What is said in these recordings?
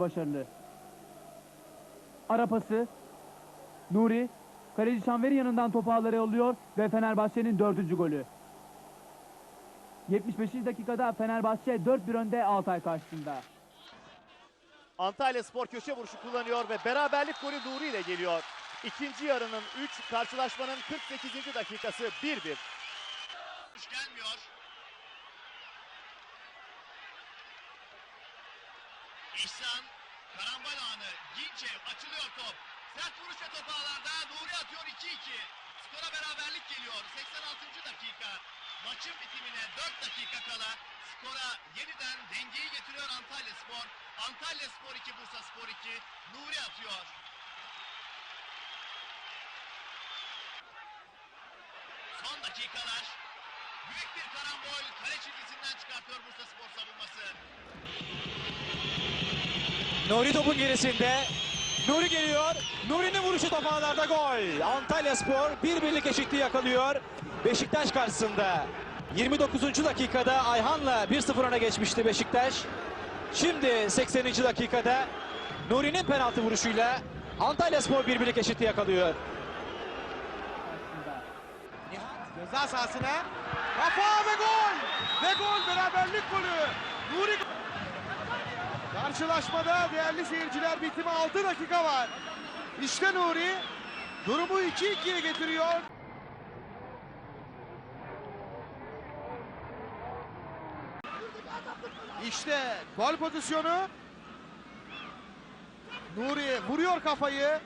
başarılı. Ara pası. Nuri. Kaleci Şanveri yanından topu ağlara yolluyor ve Fenerbahçe'nin dördüncü golü. 75. dakikada Fenerbahçe 4-1 önde Altay karşısında. Antalya Spor köşe vuruşu kullanıyor ve beraberlik golü Nuri ile geliyor. İkinci yarının 3, karşılaşmanın 48. dakikası 1-1. gelmiyor. İhsan, karambol anı, Ginçev açılıyor top. Sert vuruş ve top ağlarda, Nuri atıyor 2-2. Skora beraberlik geliyor 86. dakika. Maçın bitimine 4 dakika kala skora yeniden dengeyi getiriyor Antalya Spor. Antalya Spor 2, Bursa Spor 2. Nuri atıyor. Son dakikalar. Büyük bir karambol kale çizgisinden çıkartıyor Bursa Spor savunması. Nuri topun gerisinde. Nuri geliyor. Nuri'nin vuruşu top ağlarda gol. Antalya Spor bir birlik eşitliği yakalıyor. Beşiktaş karşısında. 29. dakikada Ayhan'la 1-0 öne geçmişti Beşiktaş. Şimdi 80. dakikada Nuri'nin penaltı vuruşuyla Antalya Spor bir birlik eşitliği yakalıyor. Ceza sahasına. Kafa ve gol. Ve gol beraberlik golü. Nuri Karşılaşmada değerli seyirciler bitime 6 dakika var. İşte Nuri durumu 2-2'ye getiriyor. İşte gol pozisyonu. Nuri vuruyor kafayı.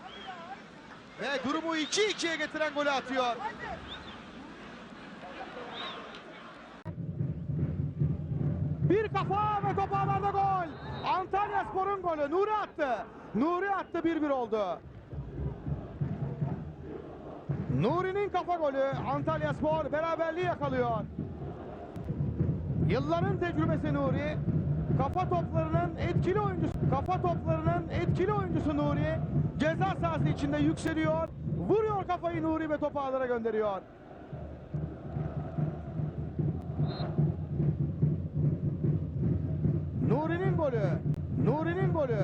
Ve durumu 2-2'ye getiren golü atıyor. Bir kafa ve top ağlarda gol. Antalya Spor'un golü. Nuri attı. Nuri attı 1-1 oldu. Nuri'nin kafa golü Antalya Spor beraberliği yakalıyor. Yılların tecrübesi Nuri. Kafa toplarının etkili oyuncusu. Kafa toplarının etkili oyuncusu Nuri. Ceza sahası içinde yükseliyor. Vuruyor kafayı Nuri ve topu ağlara gönderiyor golü. Nuri'nin golü.